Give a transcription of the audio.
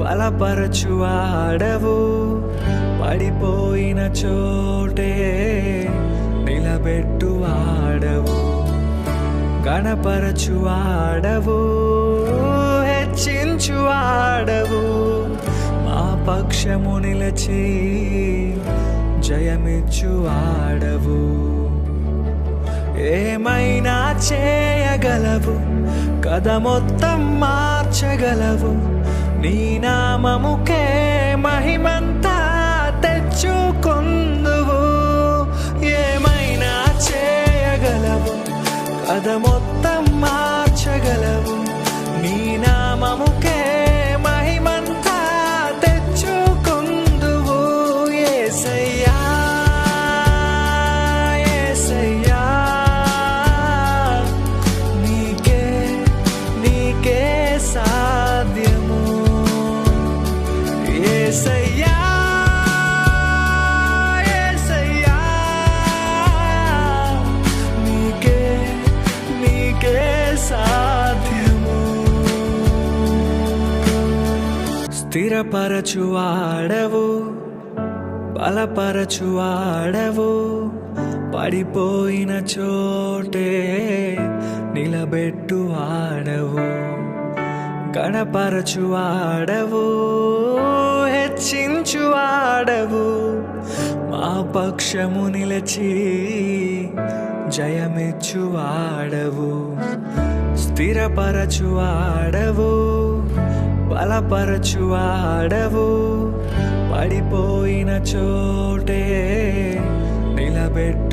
బలపరచువాడవు. పడిపోయిన చోటే నిలబెట్టువాడవు. గణపరచువాడవు. హెచ్చించువాడవు. మా పక్షము నిలచి జయమిచ్చువాడవు. ఏమైనా చేయగలవు. కథ మొత్తం మార్చగలవు. నీ నామముకే మహిమంతా తెచ్చుకొందువు. ఏమైనా చేయగలవు? కథ మొత్తం యేసయ్యా యేసయ్యా నీకే నీకే సాధ్యము స్థిరపరచువాడవు బలపరచువాడవు పడిపోయిన చోటే నిలబెట్టువాడవు గణపరచువాడవు హెచ్చించువాడవు మా పక్షము నిలచి జయమిచ్చువాడవు. స్థిరపరచువాడవు బలపరచువాడవు. పడిపోయిన చోటే నిలబెట్టు